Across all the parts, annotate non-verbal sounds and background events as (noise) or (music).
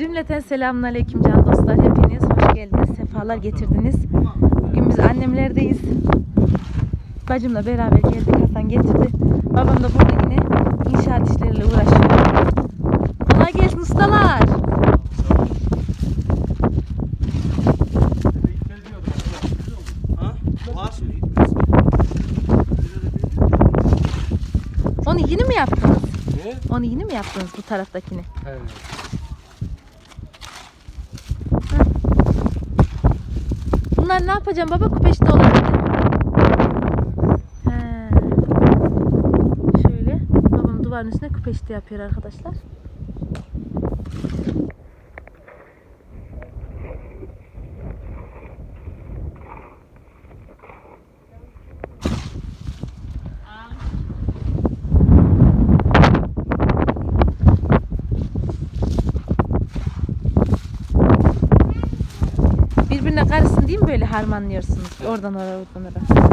Cümleten selamünaleyküm can dostlar. Hepiniz hoş geldiniz. Sefalar getirdiniz. Bugün biz annemlerdeyiz. Bacımla beraber geldik. Hasan getirdi. Babam da burada yine inşaat işleriyle uğraşıyor. Kolay gelsin ustalar. Onu yeni mi yaptınız? Ne? Onu yeni mi yaptınız bu taraftakini? Evet. Bunlar ne yapacağım baba? Kupeşte olabilir. He. Şöyle. Babam duvarın üstüne kupeşte yapıyor arkadaşlar. Birbirine karışsın diye mi böyle harmanlıyorsunuz? Oradan oraya, oradan oraya.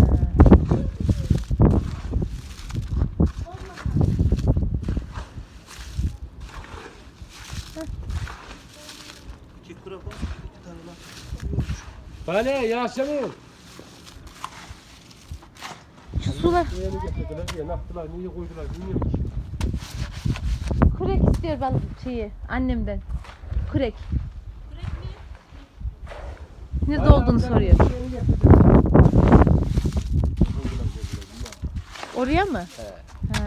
Bana Yasemin. Şu sular Niye getirdiler ne yaptılar, niye koydular bilmiyorum ki. kurek istiyor ben şeyi annemden. Kurek. Nerede olduğunu soruyor. Oraya mı? He.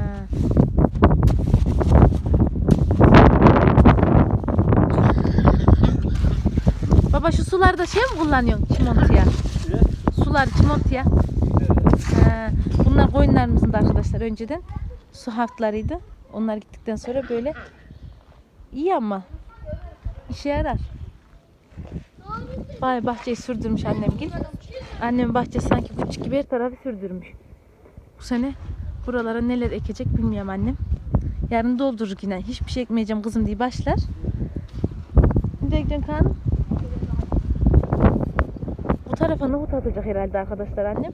Baba şu sularda şey mi kullanıyorsun çimontuya? Sular çimontuya. Evet. Bunlar koyunlarımızın da arkadaşlar önceden su haftalarıydı. Onlar gittikten sonra böyle iyi ama işe yarar. Vay bahçeyi sürdürmüş annem gil. Annemin bahçesi sanki küçük gibi her tarafı sürdürmüş. Bu sene buralara neler ekecek bilmiyorum annem. Yarın doldurur yine. Hiçbir şey ekmeyeceğim kızım diye başlar. Nereye gidiyorsun Kaan? Bu tarafa nohut atacak herhalde arkadaşlar annem.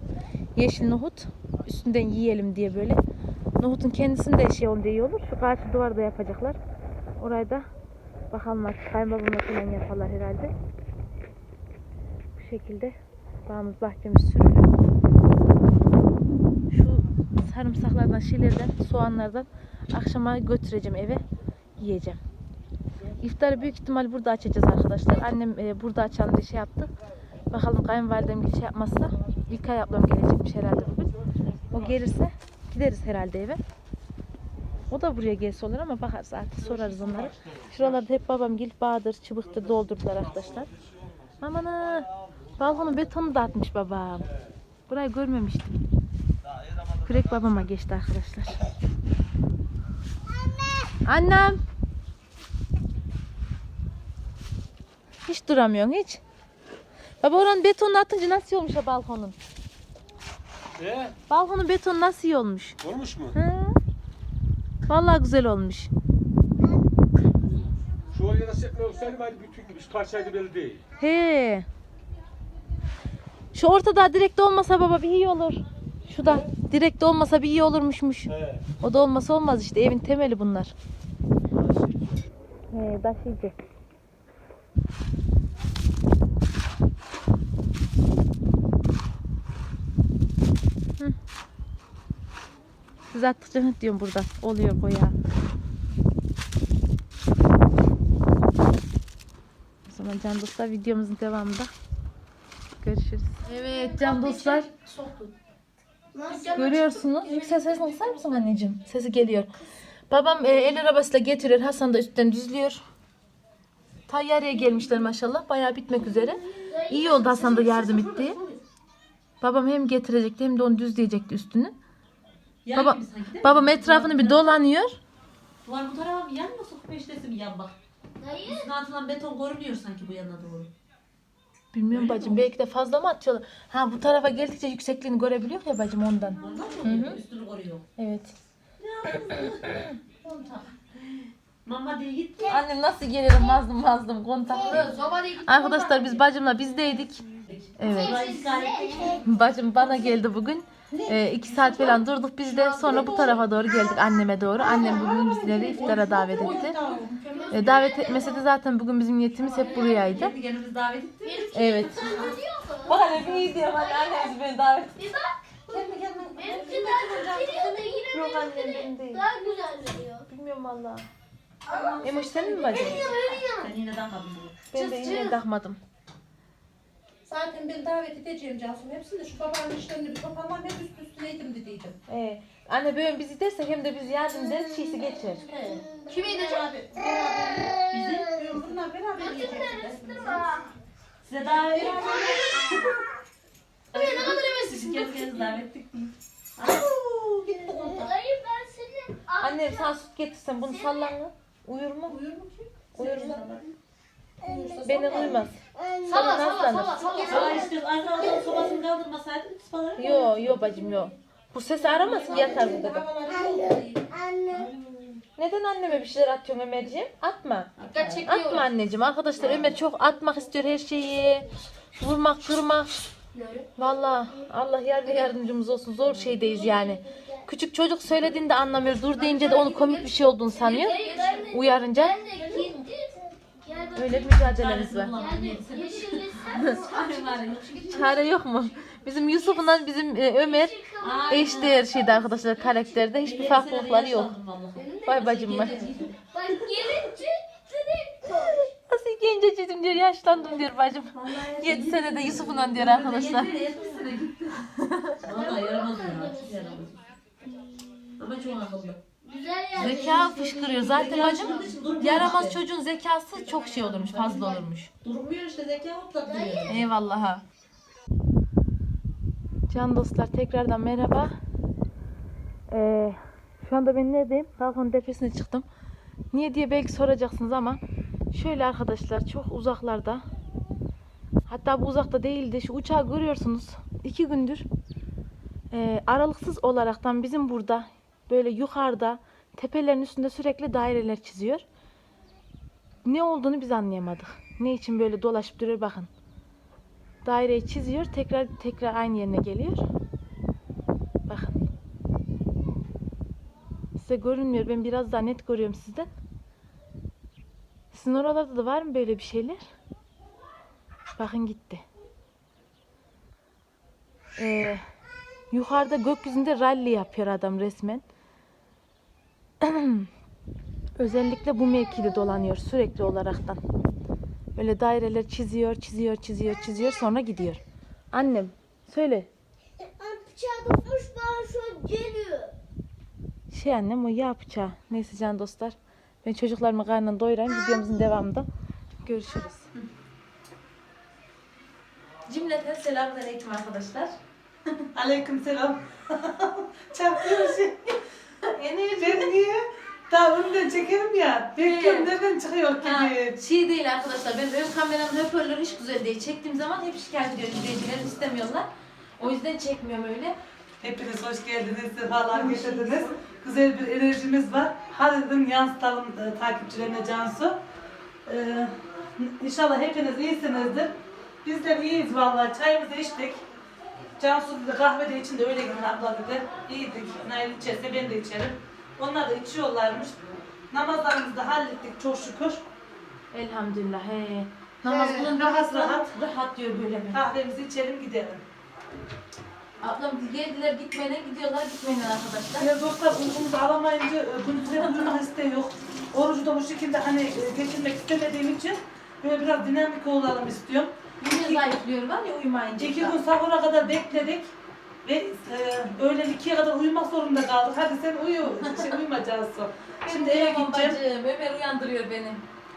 Yeşil nohut. Üstünden yiyelim diye böyle. Nohutun kendisini de şey olunca iyi olur. Şu karşı duvarda yapacaklar. Orayı da bakalım artık kayınbabamla falan yaparlar herhalde. Şekilde bağımız bahçemiz sürülü. Şu sarımsaklardan, şeylerden, soğanlardan akşama götüreceğim eve. Yiyeceğim. İftarı büyük ihtimal burada açacağız arkadaşlar. Annem e, burada açalım diye şey yaptı. Bakalım kayınvalidem bir şey yapmazsa İlkay ablam gelecekmiş herhalde bugün. O gelirse gideriz herhalde eve. O da buraya gelse olur ama bakarız artık sorarız onları. Şuralarda hep babam gelip Bahadır, çıbıktır doldurdular arkadaşlar. Aman balkonun betonu da atmış babam. Burayı görmemiştim. Kürek babama geçti arkadaşlar. Annem. Hiç duramıyorsun hiç. Baba oranın betonunu atınca nasıl olmuş o balkonun? E, Balkonun betonu nasıl iyi olmuş? olmuş mu? Ha? Vallahi güzel olmuş. Şu da sekme olsaydı bari bütün gibi, şu parçaydı belli değil. He. Şu ortada direkt olmasa baba bir iyi olur. Şu da direkt olmasa bir iyi olurmuşmuş. He. O da olmasa olmaz işte evin temeli bunlar. He taşıyıcı. Hı. Siz attıkça diyorum burada. Oluyor bu ya. O zaman can dostlar videomuzun devamında görüşürüz. Evet can dostlar. Görüyorsunuz. Yüksek sesle kısar mısın anneciğim? Sesi geliyor. Babam e, el arabasıyla getiriyor. Hasan da üstten düzlüyor. Ta yarıya gelmişler maşallah. Bayağı bitmek üzere. İyi oldu Hasan da yardım etti. Babam hem getirecekti hem de onu düzleyecekti üstünü. Baba- gibi sanki değil mi? Babam etrafını bir dolanıyor. Duvar bu tarafa mı yan mı sokup peştesi mi yan bak. Üstüne atılan beton görünüyor sanki bu yana doğru. Bilmiyorum bacım belki de fazla mı atıyorlar? Ha bu tarafa geldikçe yüksekliğini görebiliyor ya bacım ondan. Ondan mı oluyor? Üstünü koruyor. Evet. Mama diye git. Annem nasıl gelirim mazlum mazlum kontaklı. Arkadaşlar biz bacımla bizdeydik. Evet. Bacım bana geldi bugün. Ee, iki saat falan durduk biz de. Sonra bu tarafa doğru geldik anneme doğru. Annem bugün bizleri iftara davet etti. E, davet etmese de zaten bugün bizim niyetimiz hep burayaydı. Kendimiz davet ettik. Evet. Bak hele iyi diyor hani annemiz beni davet Bir bak. Kendi kendine. Benimki daha güzel da yine Yok annem, benimki benim de değil. daha güzel duruyor. Bilmiyorum valla. Emoş senin mi bacım? Ben yine takmadım. Ben de yine takmadım. Zaten ben davet edeceğim Cansu'nun hepsini de şu babanın işlerini bir toparlam hep üst üstüneydim dediydim. Ee, anne böyle biz gidersek hem de biz yardım ederiz şeysi geçer. Kime gideceğim? Bizi bunlar beraber yiyeceğiz. Size davet. Buraya (laughs) ne kadar Siz heveslisin. kendi kendiniz davet ettik değil. Gitti kontak. Dayı ben seni... Anne sen süt getirsen bunu sallan mı? Uyur mu? Uyur mu ki? Uyur mu? Beni Sana salla nasıl salla salla. Sağ istiyoruz. Arkadan sobasını kaldırmasaydın ıspaları. Yo yo bacım yo. Bu sesi aramaz ki yatar burada. Babaları yollayayım. Neden anneme bir şeyler atıyorsun Ömerciğim? Atma. Dikkat çekiyorum. Atma anneciğim. Arkadaşlar Ömer çok atmak istiyor her şeyi. Vurmak, kırmak. Vallahi Allah yar ve yardımcımız olsun. Zor şeydeyiz yani. Küçük çocuk söylediğinde anlamıyor. Dur deyince de onu komik bir şey olduğunu sanıyor. Dayı ben de... Uyarınca öyle bir mücadelemiz var. Çare yok mu? Bizim Yusuf'la bizim e, Ömer eşdeğer şeydi arkadaşlar karakterde. Hiçbir farklılıkları yok. Vay bacım. Bak. Nasıl genceciydim diyor, yaşlandım diyor bacım. 7 senede Yusuf'la diyor arkadaşlar. (laughs) Ama çok akıllı. Güzel yer. Zeka fışkırıyor. Zaten bacım yaramaz çocuğun zekası çok şey olurmuş, fazla olurmuş. Durmuyor işte zeka duruyor. Eyvallah ha. Can dostlar tekrardan merhaba. Ee, şu anda ben neredeyim? Balkon tepesine çıktım. Niye diye belki soracaksınız ama şöyle arkadaşlar çok uzaklarda hatta bu uzakta değildi. Şu uçağı görüyorsunuz. iki gündür e, aralıksız olaraktan bizim burada böyle yukarıda tepelerin üstünde sürekli daireler çiziyor. Ne olduğunu biz anlayamadık. Ne için böyle dolaşıp duruyor bakın. Daireyi çiziyor. Tekrar tekrar aynı yerine geliyor. Bakın. Size görünmüyor. Ben biraz daha net görüyorum sizden. Sizin oralarda da var mı böyle bir şeyler? Bakın gitti. Ee, yukarıda gökyüzünde rally yapıyor adam resmen. (clears throat) Özellikle bu mevkide dolanıyor sürekli olaraktan. Böyle daireler çiziyor, çiziyor, çiziyor, çiziyor sonra gidiyor. Annem söyle. Bıçağı tutmuş bana şu geliyor. Şey annem o yağ bıçağı. Neyse can dostlar. Ben çocuklarımı karnına doyurayım. Videomuzun devamında görüşürüz. Cümleten selamünaleyküm arkadaşlar. Aleyküm selam. (laughs) Çarpıyor şey. (laughs) ben niye? Daha önden çekerim ya. Bekliyorum nereden çıkıyor Ha, gibi. şey değil arkadaşlar. Ben ön kameranın hoparlörü hiç güzel değil. Çektiğim zaman hep şikayet ediyor izleyiciler istemiyorlar. O yüzden çekmiyorum öyle. Hepiniz hoş geldiniz, sefalar getirdiniz. Güzel bir enerjimiz var. Hadi dedim yansıtalım e, takipçilerine Cansu. Ee, inşallah hepiniz iyisinizdir. Bizler iyiyiz vallahi. Çayımızı içtik. Cansu dedi kahve de için de öyle gidin abla dedi. İyiydik. Nail içerse ben de içerim. Onlar da içiyorlarmış. Namazlarımızı da hallettik çok şükür. Elhamdülillah. He. Namaz He, kılın rahat rahat rahat. diyor böyle mi? Kahvemizi içelim gidelim. Ablam geldiler gitmeyene gidiyorlar gitmeyene arkadaşlar. Ya dostlar uykumuzu alamayınca e, gündüzleri uyumak isteği yok. Orucu da bu şekilde hani e, geçirmek istemediğim için böyle biraz dinamik olalım istiyorum. Yine zayıflıyor var ya uyumayınca. İki gün sahura kadar bekledik ve e, öğlen ikiye kadar uyumak zorunda kaldık. Hadi sen uyu, (laughs) şey, uyumayacağız sonra. Şimdi eve Uyuyamam gideceğim. bacım. Ömer uyandırıyor beni.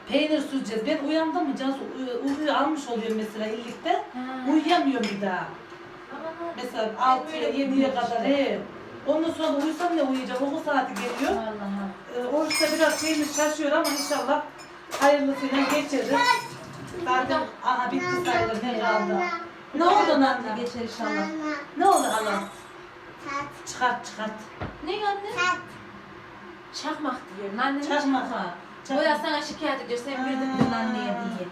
Peynir süreceğiz. Ben uyandım mı Cansu uy- uykuyu almış oluyorum mesela illikte. Ha. Uyuyamıyorum bir daha. Aman Mesela Ben 6'ya böyle 7'ye uyuyorum kadar. işte. He. Ondan sonra da uyusam ne uyuyacağım? Okul saati geliyor. Vallahi. Ee, Oruçta biraz şeyimiz şaşıyor ama inşallah hayırlısıyla geçeriz. Zaten aha bitti sayılır ne kaldı. Ne oldu anne? Geçer inşallah. Ne oldu ana? Çıkart çıkart. Ne anne? Çakmak diyor. Annenin Çakmak. çakmağı. Çakmak. Boya sana şikayet ediyor. Sen bir de anneye diye.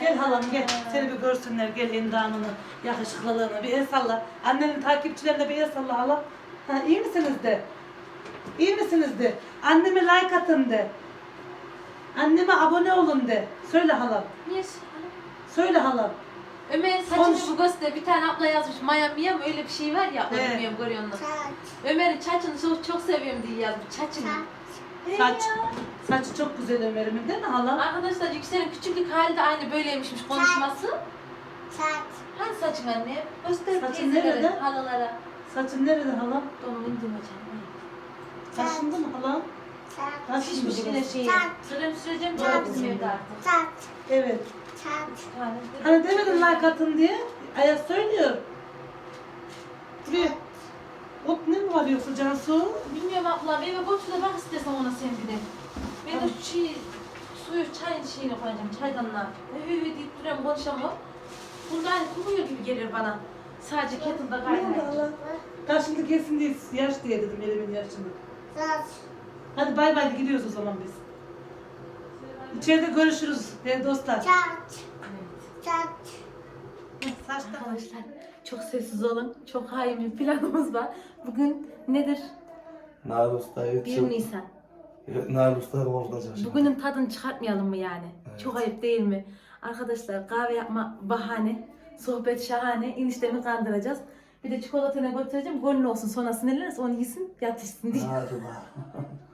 Gel halam gel. Seni bir görsünler. Gel endamını, yakışıklılığını. Bir el salla. Annenin takipçilerine bir el salla hala. Ha, iyi misiniz de? İyi misiniz de? Anneme like atın de. Anneme abone olun de. Söyle halam. Niye? Söyle halam. Ömer'in Konuş. saçını bu göster. Bir tane abla yazmış. Maya Mia mı? Öyle bir şey var ya. Evet. Onu bilmiyorum görüyor musun? Ömer'in saçını çok, çok seviyorum diye yazmış. Saçını. Saç. Saçı çok güzel Ömer'imin değil mi halam? Arkadaşlar Yüksel'in küçüklük hali de aynı böyleymişmiş konuşması. Saç. Hani saçın anne? Göster Saçın teyzelere, nerede? halalara. Saçın nerede halam? Donumu indirmeyeceğim. Kaşındı mı halam? Kaşındı Şişmiş yine şeyi. Krem süreceğim doğru bizim evde artık. Evet. Hani demedim like atın diye. Ayaz söylüyor. Buraya. Ot ne mi var yoksa Cansu? Bilmiyorum abla. Eve götür de bak istersen ona sen bir de. Ben de şu şey, suyu çayın şeyine koyacağım. Çaydanlığa. Hü hü deyip duruyorum konuşamam. Bunda hani kokuyor gibi gelir bana. Sadece kettle'da Ne oldu kaynayınca. hala? Kaşındı kesin diye yaş diye dedim elimin yaşını. Hadi bay bay gidiyoruz o zaman biz. İçeride görüşürüz değerli dostlar. Saç. Saç. Saçta Arkadaşlar çok sessiz olun. Çok hain bir planımız var. Bugün nedir? Nar Usta 1 yetişim. Nisan. Nar Usta şimdi. Bugünün tadını çıkartmayalım mı yani? Evet. Çok ayıp değil mi? Arkadaşlar kahve yapma bahane, sohbet şahane, eniştemi kandıracağız. Bir de çikolatana götüreceğim, gönlü olsun sonra sinirlenirse onu yesin, yatışsın diye. Hadi bak. (laughs)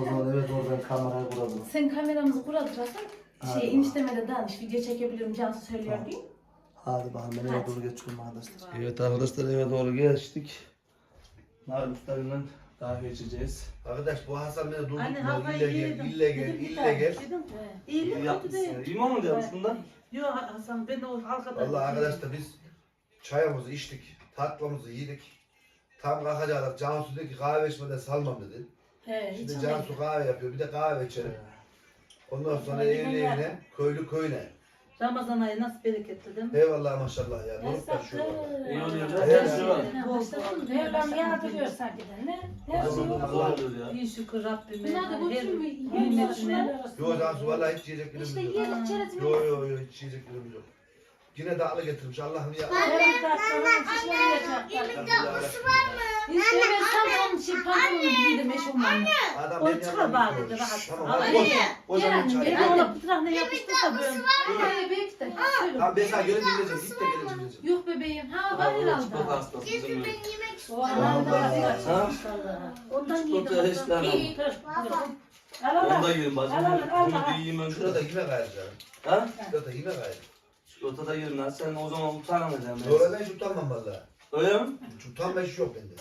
o zaman evet oradan kamerayı kuralım. Sen kameramızı kuradırasan, Hadi şey enişteme de danış, video çekebilirim, Cansu söylüyor Tamam. diye. Hadi bakalım ben eve Hadi. doğru geçiyorum arkadaşlar. Evet arkadaşlar eve doğru geçtik. Nar Usta'yla daha geçeceğiz. Arkadaş bu Hasan beni durdurtma. Anne havayı İlle gel, yedim. ille gel, Yedim bir ille tane. gel. Yedim. İyi mi kötü değil. Mi onu diyormuş bundan? Yok Hasan ben o halkadan. Vallahi arkadaşlar biz çayımızı içtik, tatlımızı yedik. Tam kalkacaktık. Cansu dedi ki kahve içmeden salmam dedi. He, hiç Şimdi Cansu kahve yapıyor, bir de kahve içelim. Ondan sonra evine evine, köylü köyüne. Ramazan ayı nasıl bereketli değil mi? Eyvallah maşallah ya. Şu var. İyi oluyor. Her şey var. Mevlam yağdırıyor sanki de ne? Her şey Allah oluyor ya. İyi şükür Rabbime. Bunlar da Her götürür mü? nimetine. Yo Cansu vallahi hiç yiyecek İşte birimiz yok. yiyelim, çerezimi Yo yo yo hiç yiyecek birimiz yok. Yine dağlı getirmiş Allah'ım ya. Yarım dakikadan şişeye Bismillahirrahmanirrahim. İşte ben tam onun şey pantolonu giydim eşofmanla. Adam O benim çıkar gidiyor. dedi, rahat. Tamam Al, hadi anne, o, o zaman gel çay. anne, Ben ona pıtırağına yapıştırsa böyle. Hayır belki de. Tamam ben sana gelince gideceğim. Git de gelince gideceğim. Yok bebeğim. Ha var herhalde. Çikolata bizim Ben yemek O anam da Ha? Ondan Çikolata yedim. hiç demem. İyi, dur. Al Onu al da al. yiyin bacım. Al, al, al, Bunu al. da yiyeyim önce. Şurada yine canım. Ha? Şurada yine gayrı. Çikolata da yiyin lan. Sen o zaman utanamayacaksın. Sonra ben hiç utanmam valla. Öyle mi? Hiç utanma işi yok bende.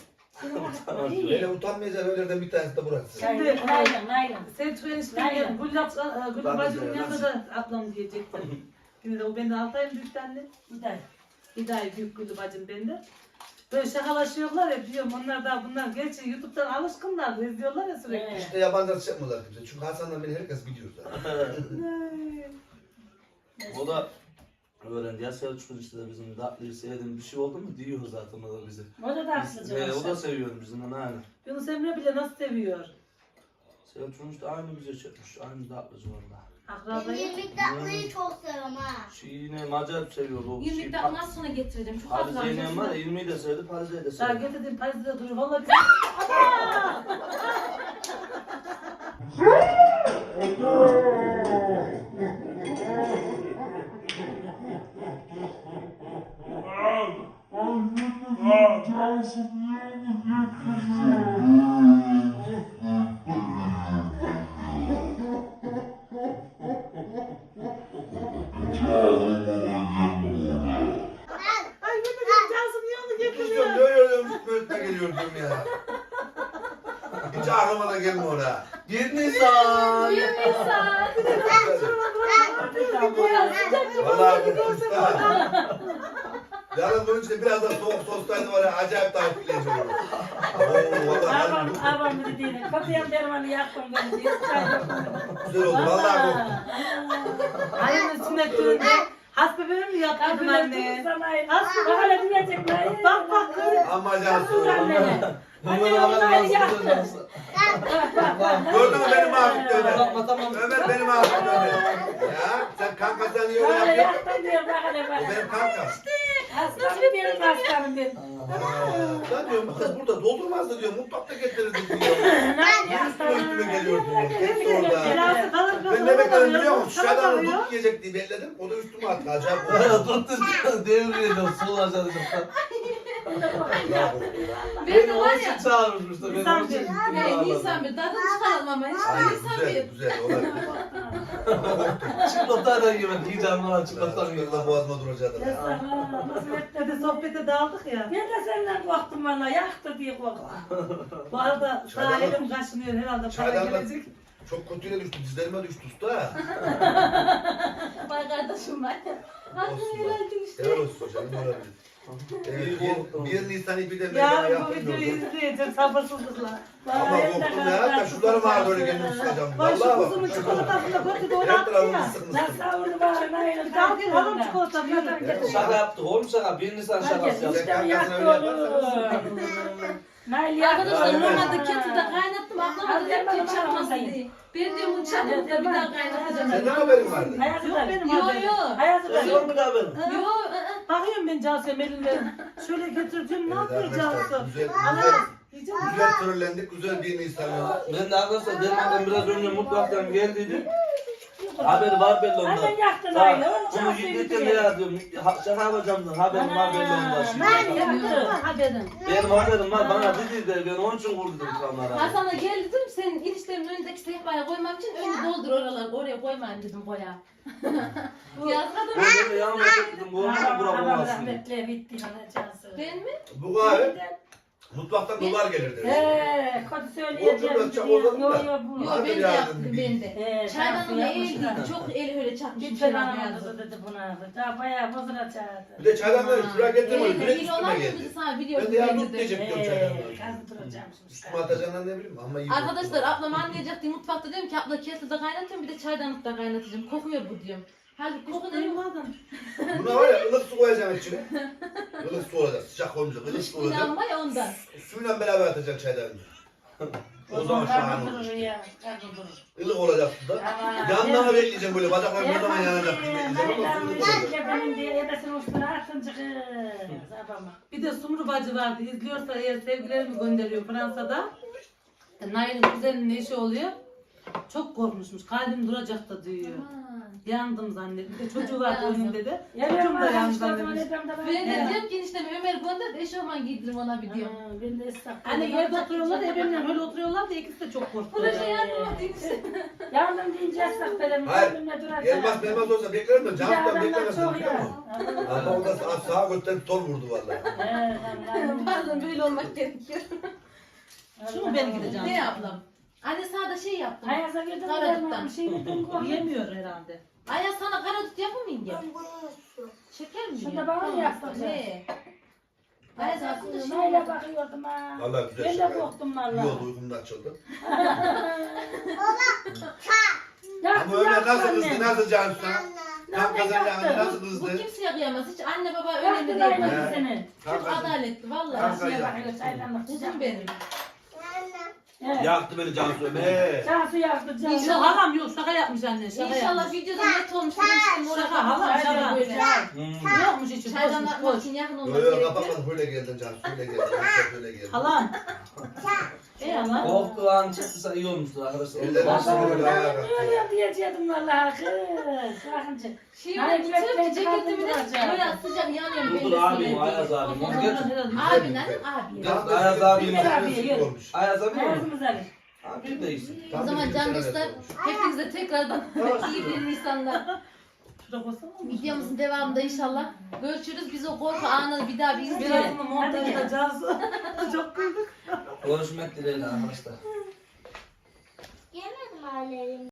Böyle utanmayacak öylelerden bir tanesi de burası. Şimdi Naylon, naylon. sen şu enişte Aynen. Gül abla, Gül Tabii bacımın yanında da ablam diyecektim. (laughs) Yine de o bende altı ayım büyük anne. Gider. Hidayet büyük Gül bacım bende. Böyle şakalaşıyorlar ya diyorum onlar da bunlar gerçi YouTube'dan alışkınlar izliyorlar ya sürekli. Evet. İşte yabancılar çıkmıyorlar kimse. Çünkü Hasan'la beni herkes biliyor zaten. (laughs) O da öğrendi. Ya Selçuk işte de bizim tatlıyı sevdim. Bir şey oldu mu diyor zaten o da bize. O da haksız He, o da seviyor bizimle aynı. Yunus Emre bile nasıl seviyor. Selçuk işte aynı bize çekmiş. Aynı tatlıcı valla. Akrabayı. Yemek tatlıyı çok seviyorum ha. Şey yine acayip seviyor o. 20 şey, dakika sonra getireceğim. Çok az Paris yeğenim var ya 20'yi de sevdi, Paris'i de Daha sevdi. getirdim Paris'te duruyor. Vallahi biz... (laughs) (laughs) Ay Avam, değil. Kapıyan dermanı yaktım ben diye. güzel oldu. Vallahi korktum. Ayın üstüne türünde. Hasbe benim mi yaptırdın anne? Aslı hala diyecekler. Bak bak kız. Ama Cansu. Anne. Hemen onları yaktı. Gördün mü benim abim Ömer? Ömer benim abim Ömer. Ya sen kankasan niye öyle Hala yapıyorsun? yaktım diyor bak hele O bak. benim kankam. Aslanım benim aslanım benim. Lan diyorum kız burada doldurmazdı diyor. Mutfakta getirirdi (laughs) diyor. Üstüme üstüme geliyor diyor. Hepsi orada. Belası kalır Ben ne bekledim biliyor musun? Şuradan tut yiyecek diye bekledim. O da üstüme attı. Acayip. (laughs) Tuttu (laughs) devriyeceğim. Solacağım. Ya, Beni onun için çağırmışmış da. Beni onun için Hey, Nisan bir tadını çıkaralım ama hiç Hayır Nisan güzel bir. güzel olabilir. Çikolatadan yemedim. Yiyeceğim lan çikolatadan yemedim. Çikolata boğazıma duracaktı. Nasıl hep dedi sohbete daldık ya. Ben de senden korktum valla yaktı diye korktum. (laughs) Bu arada sağ Çaydanlık- elim kaşınıyor herhalde para Çaydanlık gelecek. çok kötüye düştü. Dizlerime düştü usta. (laughs) Vay kardeşim ben. Hakkını Olsun helal işte. Helal olsun canım olabilir. Evet, bir, bir Nisan ipi de Yarın bu yaptım videoyu diyordum. izleyeceğim sabırsızlıkla. Ama korktum ya. Ben şunları bana böyle kendimi sıkacağım. Şu Vallahi kızımın bak. çikolatasını kötü doğru Her attı tarafımı ya. sıkmıştım. savurdu bana naylon. Bir daha gel halam çikolata yürü. Şaka yaptık oğlum şaka. Bir Nisan şakası yaptık. Kankasına öyle yaparsan. Nail Arkadaşlar Ya, normalde kettle'da kaynattım. Ablama dedim ki çarpmasın diye. Ben diyorum bunu çarpıp da bir daha kaynatacağım. Sende mi haberin vardı? Hayatı yok benim Yo, haberim. yo. Hayatı Sen ben. yok mu da benim? Yo, ı-ı. Bakıyorum ben Cansu'ya elimden. Şöyle getirdim ne Evet yapıyor Cansu? güzel Ana. güzel. Yiyeceğim. Güzel trollendik. Güzel bir Nisan'la. Ben de arkadaşlar Derman'dan biraz önce mutfaktan geldiydim. Haberi var belli ondan. Hemen yaktın aile. Onu Bunu Cansu'ya gittikten ne gidiyor. yazıyorum? Ha- Şaka da haberim var belli ondan. Şimdi bakalım. Yaktın haberin. Benim haberim var. Bana dedi de ben onun için kurdum kamera. Hasan'a gel dedim senin eniştemin önündeki sehpaya koymam için önce doldur oraları oraya koymayın dedim koya. (laughs) Yaz kadın. Ben de yanıma çektim. Bu onun için bura Allah bulmasın. rahmetle bitti ana Cansu. Ben mi? Bu gayet mutfaktan dolar gelirdi. Eee kötü söyleyeceğim. Otur da çabaladım Yo da. yo Hadi ben de yardım yaptım ben de. Çaydanlığı Cansu eğildiydi. yapmışlar. Çok el öyle çakmış şeyler bana yazdı. dedi buna. Daha bayağı çağırdı. Bir de çaydanları şuraya getirmedi. Ee, Direkt iyi olan üstüme mı geldi. dedi sana biliyorum. Ben de yardım ben de. diyecek diyorum Eee çaydanları. kazdıracağım şimdi. Üstüme atacağından ne bileyim ama iyi. Arkadaşlar ablam anlayacak diye mutfakta diyorum ki abla kettle'da kaynatıyorum bir de çaydanlıkta kaynatacağım. Kokuyor bu diyorum. Halbuki koku ne? Duymadın. Buna var ya ılık su koyacaksın içine. Ilık su olacak. Sıcak koymayacak. Ilık su olacak. İnanma ya ondan. Suyla beraber atacaksın çaydanı. O zaman şahane durur olur. ya. karnı durur. Ilık olacak suda. Yandan bekleyeceğim böyle. Bacaklarım ne zaman yanacak diye Ben bekleyeceğim ama su ılık olacak. benim diye. Abama. Bir de Sumru bacı vardı. İzliyorsa eğer sevgilerimi gönderiyor Fransa'da. E, Nail'in kuzeninin eşi oluyor. Çok korkmuşmuş. Kalbim duracak da diyor. Yandım de çocuğu vardı onun dedi. Çocuğum da yandı zannetmiş. Ben de diyorum ki enişteme Ömer gönder de eşofman giydirim ona bir diyorum. Ben de estağfurullah. Hani yerde oturuyorlar ya benimle böyle oturuyorlar da ikisi de çok korktu. Proje ettiğin için. Yandım deyince esnaf benim Hayır. Gelmez gelmez olsa beklerim de Bir de canlıdan adamlar beklemesin çok biliyor ya. musun? Ama o da sağa, götürüp tor vurdu vallahi. (laughs) Bazen böyle olmak gerekiyor. Şu mu ben gideceğim? Ne ablam? Anne sana da şey yaptım. Ayaz'a girdim Karadut'tan. bir şey yedim (laughs) Yemiyor herhalde. Aya sana karadut yapayım mı yenge? Şeker mi Şurada bana mı yaptın? Ne? Aya sana da şey Neyle bakıyordum ha. Vallahi güzel Ben de şaka. korktum İyi valla. oldu uykum da açıldı. (laughs) Ama öyle nasıl kızdı nasıl sen yaktı? de nasıl Bu kızdı? kimseye kıyamaz. Hiç anne baba öyle mi değil. Nail'in He. seni. Çok Kanka adaletli vallahi. Kanka ya. sıcak. benim. Evet. Yaktı beni Cansu Ömer. Cansu yaktı Cansu. İnşallah- halam yok şaka yapmış anne şaka İnşallah yapmış. videoda net olmuştur. Eniştem oraya Şaka halam şaka. böyle. Hmm. Yokmuş hiç. Çaydan atmak boş. için yakın olması Yo yo gerekiyor. kapatmadım böyle geldin Cansu öyle geldin. Cansu öyle geldin. Halam. Ey halam. Korktuğu an çıktıysa iyi olmuştur arkadaşlar. Ellerini Babam sıkıyor ayağa ben ya diyecektim vallahi kız. Bakınca. Şey Hayır, öyle ki ben ceketimi de böyle sıcak yanıyorum. Dur abim Ayaz abim. Onu getir. Abi. Ayaz abi bir sık olmuş. Ayaz abi mi? Ayazımız abi. Abi de iyisin. O zaman can dostlar hepinize tekrardan (laughs) iyi bir Nisan'da Şurada koysana mı? videomuzun devamında inşallah görüşürüz. Biz o korku anını bir daha bir izleyelim. Birazını montajda Cansu. Çok güldük. Görüşmek dileğiyle arkadaşlar. Yemedim ailerim.